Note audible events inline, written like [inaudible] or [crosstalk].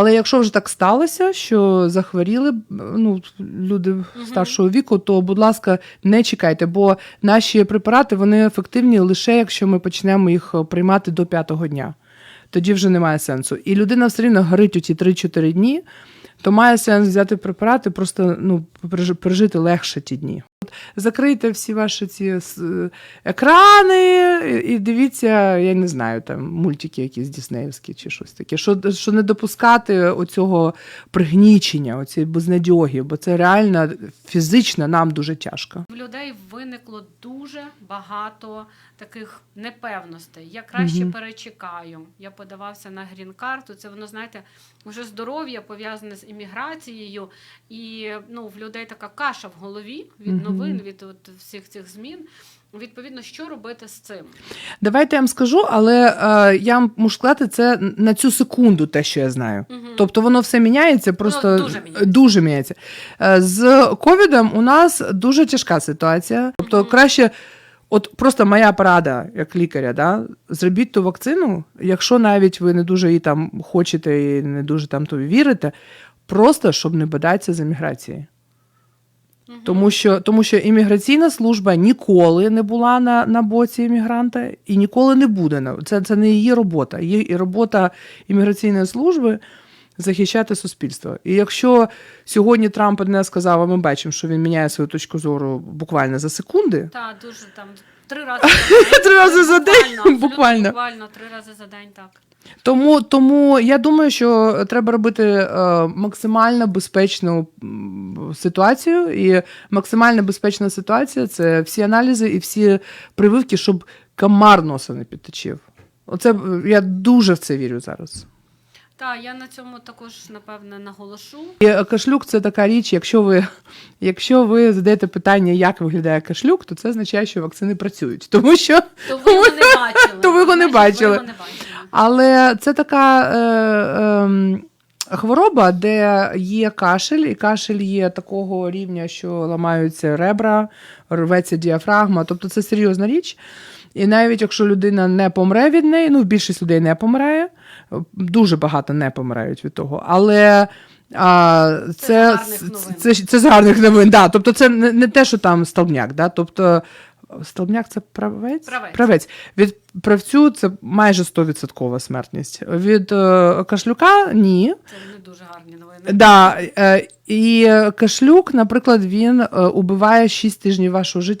Але якщо вже так сталося, що захворіли ну, люди старшого віку, то, будь ласка, не чекайте, бо наші препарати вони ефективні лише якщо ми почнемо їх е, приймати до п'ятого дня. Тоді вже немає сенсу. І людина все рівно горить у ті 3-4 дні, то має сенс взяти препарати, просто ну, пережи- пережити легше ті дні. Закрийте всі ваші ці екрани і- дивіться, я не знаю, там мультики якісь діснеївські чи щось таке. Що, що не допускати оцього пригнічення, оцієї безнадьоги, бо це реально фізично нам дуже тяжко. В людей виникло дуже багато таких непевностей. Я краще Мгм. перечекаю. Я подавався на грін-карту. Це воно, знаєте, вже здоров'я пов'язане з імміграцією, і ну, в людей така каша в голові від Мгм. Новин, від от, всіх цих змін. Відповідно, що робити з цим? Давайте я вам скажу, але е, я вам можу сказати це на цю секунду, те, що я знаю. Мгм. Тобто воно все міняється, просто Ну, дуже міняється. дуже міняється. Е, З ковідом у нас дуже тяжка ситуація. Тобто, Мгм. краще, от просто моя порада як лікаря, да, зробіть ту вакцину, якщо навіть ви не дуже її там хочете і не дуже там то вірите, просто щоб не боятися з еміграції. Мгм. Тому що, тому що імміграційна служба ніколи не була на, на боці іммігранта і ніколи не буде. на- Це, це не її робота. Її робота імміграційної служби захищати суспільство. І якщо сьогодні Трамп одне сказав, а ми бачимо, що він міняє свою точку зору буквально за секунди. Та дуже там три [laughs] рази за день. Три рази за день, буквально. буквально три рази за день, так. Тому, тому я думаю, що треба робити е, максимально безпечну ситуацію. І максимально безпечна ситуація це всі аналізи і всі прививки, щоб комар носа не підточив. Оце я дуже в це вірю зараз. Так, я на цьому також напевне наголошу. І кашлюк це така річ. Якщо ви, якщо ви задаєте питання, як виглядає кашлюк, то це означає, що вакцини працюють. [laughs] Тому що То ви його не [laughs] бачили. То ви його не бачили. Ви його не бачили. Але це така е, е, хвороба, де є кашель, і кашель є такого рівня, що ламаються ребра, рветься діафрагма. Тобто це серйозна річ. І навіть якщо людина не помре від неї, ну більшість людей не помирає, дуже багато не помирають від того. Але а, Це це, з гарних новин. це, це, це з гарних новин. Да. Тобто це не, не те, що там столбняк. Да? Тобто столбняк це правець? Правець. правець. Від правцю це майже 100% смертність. Від е, кашлюка ні. Це не дуже гарні новини. Да, е, і кашлюк, наприклад, він е, убиває 6 тижнів вашого життя.